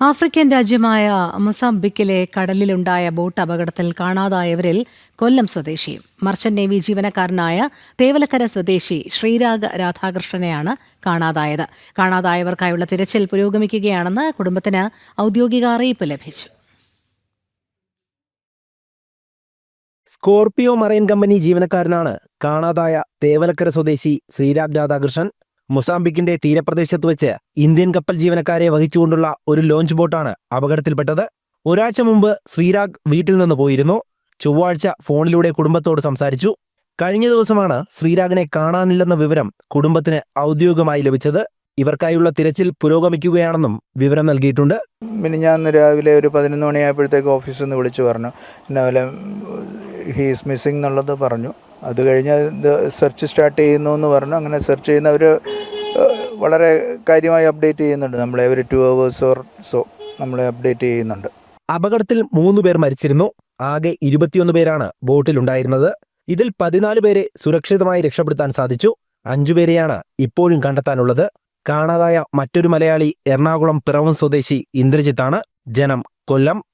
African രാജ്യമായ മൊസാംബിക്കിലെ കടലിലുണ്ടായ boat അപകടത്തിൽ കാണാതായവരിൽ കൊല്ലം സ്വദേശിയും മർച്ചന്റ് നേവി ജീവനക്കാരനായ തേവലക്കര സ്വദേശി ശ്രീരാഗ് രാധാകൃഷ്ണനെയാണ് കാണാതായത്. കാണാതായവർക്കായുള്ള തിരച്ചിൽ പുരോഗമിക്കുകയാണെന്ന് കുടുംബത്തിന് ഔദ്യോഗിക അറിയിപ്പ് ലഭിച്ചു. സ്കോർപിയോ മറൈൻ കമ്പനി ജീവനക്കാരനാണ് കാണാതായ തേവലക്കര സ്വദേശി ശ്രീരാഗ് രാധാകൃഷ്ണൻ മൊസാംബിക്കിന്റെ തീരപ്രദേശത്ത് വെച്ച് ഇന്ത്യൻ കപ്പൽ ജീവനക്കാരെ വഹിച്ചുകൊണ്ടുള്ള ഒരു ലോഞ്ച് ബോട്ടാണ് അപകടത്തിൽപ്പെട്ടത്. ഒരാഴ്ച മുമ്പ് ശ്രീരാഗ് വീട്ടിൽ നിന്ന് പോയിരുന്നു. ചൊവ്വാഴ്ച ഫോണിലൂടെ കുടുംബത്തോട് സംസാരിച്ചു. കഴിഞ്ഞ ദിവസമാണ് ശ്രീരാഗിനെ കാണാനില്ലെന്ന വിവരം കുടുംബത്തിന് ഔദ്യോഗികമായി ലഭിച്ചത്. ഇവർക്കായുള്ള തിരച്ചിൽ പുരോഗമിക്കുകയാണെന്നും വിവരം നൽകിയിട്ടുണ്ട്. പിന്നെ ഞാൻ രാവിലെ ഒരു പതിനൊന്ന് മണിയായപ്പോഴത്തേക്ക് ഓഫീസിൽ നിന്ന് വിളിച്ചു പറഞ്ഞു. ഇന്നപോലെ ഹീസ് മിസ്സിംഗ് എന്നുള്ളത് പറഞ്ഞു. അത് കഴിഞ്ഞ് സെർച്ച് സ്റ്റാർട്ട് ചെയ്യുന്നു എന്ന് പറഞ്ഞു. അങ്ങനെ സെർച്ച് ചെയ്യുന്നവർ വളരെ കാര്യമായി അപ്ഡേറ്റ് ചെയ്യുന്നുണ്ട്. നമ്മളെ ഒരു ടു അവേഴ്സ് ഓർ സോ നമ്മളെ അപ്ഡേറ്റ് ചെയ്യുന്നുണ്ട്. അപകടത്തിൽ മൂന്ന് പേർ മരിച്ചിരുന്നു. ആകെ ഇരുപത്തിയൊന്ന് പേരാണ് ബോട്ടിലുണ്ടായിരുന്നത് ഇതിൽ പതിനാല് പേരെ സുരക്ഷിതമായി രക്ഷപ്പെടുത്താൻ സാധിച്ചു. അഞ്ചുപേരെയാണ് ഇപ്പോഴും കണ്ടെത്താനുള്ളത്. കാണാതായ മറ്റൊരു മലയാളി എറണാകുളം പിറവം സ്വദേശി ഇന്ദ്രജിത്താണ്. ജനം കൊല്ലം.